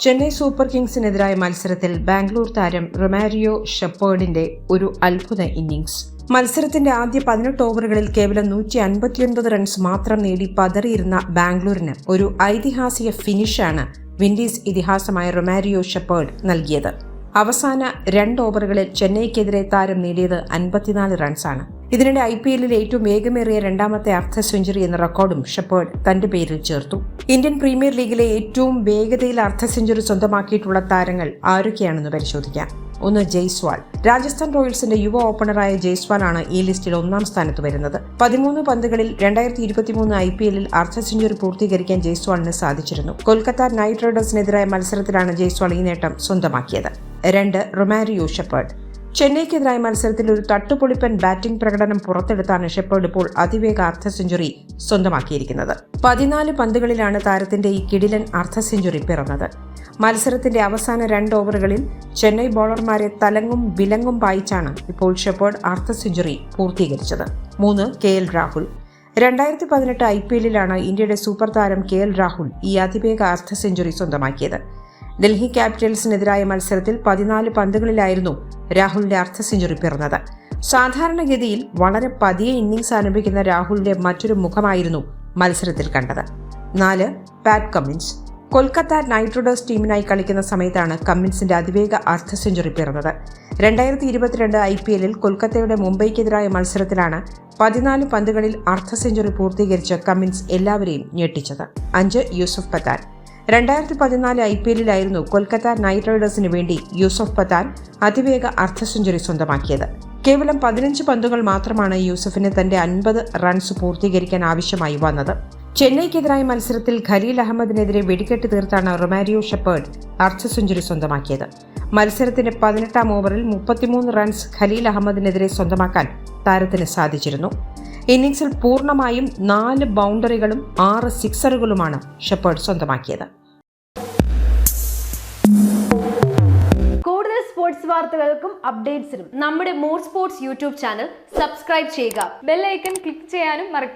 Chennai super കിങ്സിനെതിരായ മത്സരത്തിൽ ബാംഗ്ലൂർ താരം Romario ഷെപ്പേർഡിന്റെ ഒരു അത്ഭുത ഇന്നിംഗ്സ്. മത്സരത്തിന്റെ ആദ്യ പതിനെട്ട് ഓവറുകളിൽ കേവലം നൂറ്റി അൻപത്തിയൊൻപത് റൺസ് മാത്രം നേടി പതറിയിരുന്ന ബാംഗ്ലൂരിന് ഒരു ഐതിഹാസിക ഫിനിഷാണ് വിൻഡീസ് ഇതിഹാസമായ റൊമാരിയോ ഷെപ്പേർഡ് നൽകിയത്. അവസാന രണ്ട് ഓവറുകളിൽ ചെന്നൈക്കെതിരെ താരം നേടിയത് അൻപത്തിനാല് റൺസാണ്. ഇതിനിടെ ഐ പി എല്ലിൽ ഏറ്റവും വേഗമേറിയ രണ്ടാമത്തെ അർദ്ധ സെഞ്ചുറി എന്ന റെക്കോർഡും ഷെപ്പേർഡ് തന്റെ പേരിൽ ചേർത്തു. ഇന്ത്യൻ പ്രീമിയർ ലീഗിലെ ഏറ്റവും വേഗതയിൽ അർദ്ധ സെഞ്ചുറി സ്വന്തമാക്കിയിട്ടുള്ള താരങ്ങൾ ആരൊക്കെയാണെന്ന് പരിശോധിക്കാം. ഒന്ന് ജയ്സ്വാൾ. രാജസ്ഥാൻ റോയൽസിന്റെ യുവ ഓപ്പണറായ ജയ്സ്വാളാണ് ഈ ലിസ്റ്റിൽ ഒന്നാം സ്ഥാനത്ത് വരുന്നത്. പതിമൂന്ന് പന്തുകളിൽ രണ്ടായിരത്തി ഇരുപത്തിമൂന്ന് ഐ പി എല്ലിൽ അർദ്ധ സെഞ്ചുറി പൂർത്തീകരിക്കാൻ ജയ്സ്വാളിന് സാധിച്ചിരുന്നു. കൊൽക്കത്ത നൈറ്റ് റൈഡേഴ്സിനെതിരായ മത്സരത്തിലാണ് ജയ്സ്വാൾ ഈ നേട്ടം സ്വന്തമാക്കിയത്. രണ്ട് റൊമാരിയോ ഷെപ്പേർഡ്. ചെന്നൈക്കെതിരായ മത്സരത്തിൽ ഒരു തട്ടുപൊളിപ്പൻ ബാറ്റിംഗ് പ്രകടനം പുറത്തെടുത്താണ് ഷെപ്പേർഡ് ഇപ്പോൾ അതിവേഗ അർദ്ധ സെഞ്ചുറി സ്വന്തമാക്കിയിരിക്കുന്നത്. പതിനാല് പന്തുകളിലാണ് താരത്തിന്റെ ഈ കിടിലൻ അർദ്ധ സെഞ്ചുറി പിറന്നത്. മത്സരത്തിന്റെ അവസാന രണ്ട് ഓവറുകളിൽ ചെന്നൈ ബോളർമാരെ തലങ്ങും വിലങ്ങും പായിച്ചാണ് ഇപ്പോൾ ഷെപ്പേർഡ് അർദ്ധ സെഞ്ചുറി പൂർത്തീകരിച്ചത്. മൂന്ന് കെ എൽ രാഹുൽ. രണ്ടായിരത്തി പതിനെട്ട് ഐ പി എല്ലിലാണ് ഇന്ത്യയുടെ സൂപ്പർ താരം കെ എൽ രാഹുൽ ഈ അതിവേഗ അർദ്ധ സെഞ്ചുറി സ്വന്തമാക്കിയത്. ഡൽഹി ക്യാപിറ്റൽസിനെതിരായ മത്സരത്തിൽ പതിനാല് പന്തുകളിലായിരുന്നു രാഹുലിന്റെ അർദ്ധ സെഞ്ചുറി പിറന്നത്. സാധാരണഗതിയിൽ വളരെ പതിയെ ഇന്നിംഗ്സ് ആരംഭിക്കുന്ന രാഹുലിന്റെ മറ്റൊരു മുഖമായിരുന്നു മത്സരത്തിൽ കണ്ടത്. നാല് Pat Cummins. Kolkata Knight Riders ടീമിനായി കളിക്കുന്ന സമയത്താണ് കമ്മിൻസിന്റെ അതിവേഗ അർദ്ധ സെഞ്ചുറി പിറന്നത്. രണ്ടായിരത്തി ഇരുപത്തിരണ്ട് ഐ പി എല്ലിൽ കൊൽക്കത്തയുടെ മുംബൈക്കെതിരായ മത്സരത്തിലാണ് പതിനാല് പന്തുകളിൽ അർദ്ധ സെഞ്ചുറി പൂർത്തീകരിച്ച കമ്മിൻസ് എല്ലാവരെയും ഞെട്ടിച്ചത്. അഞ്ച് യൂസഫ് പത്താൻ. രണ്ടായിരത്തി പതിനാല് ഐ പി എല്ലിലായിരുന്നു കൊൽക്കത്ത നൈറ്റ് റൈഡേഴ്സിന് വേണ്ടി യൂസഫ് പത്താൻ അതിവേഗ അർദ്ധ സെഞ്ചുറി സ്വന്തമാക്കിയത്. കേവലം പതിനഞ്ച് പന്തുകൾ മാത്രമാണ് യൂസഫിന് തന്റെ അൻപത് റൺസ് പൂർത്തീകരിക്കാൻ ആവശ്യമായി വന്നത്. ചെന്നൈക്കെതിരായ മത്സരത്തിൽ ഖലീൽ അഹമ്മദിനെതിരെ വെടിക്കെട്ട് തീർത്താണ് റൊമാരിയോ ഷെപ്പേർഡ് അർദ്ധ സെഞ്ചുറി സ്വന്തമാക്കിയത്. മത്സരത്തിന്റെ പതിനെട്ടാം ഓവറിൽ മുപ്പത്തിമൂന്ന് റൺസ് ഖലീൽ അഹമ്മദിനെതിരെ സ്വന്തമാക്കാൻ താരത്തിന് സാധിച്ചിരുന്നു. ഇന്നിംഗ്സിൽ പൂർണമായും നാല് ബൗണ്ടറികളും ആറ് സിക്സറുകളുമാണ് ഷെപ്പേർഡ് സ്വന്തമാക്കിയത്. കൂടുതൽ സ്പോർട്സ് വാർത്തകൾക്കും അപ്ഡേറ്റ്സിനും നമ്മുടെ more sports YouTube channel subscribe ചെയ്യുക. ബെല്ലൈക്കൺ ക്ലിക്ക് ചെയ്യാനും മറക്കരുത്.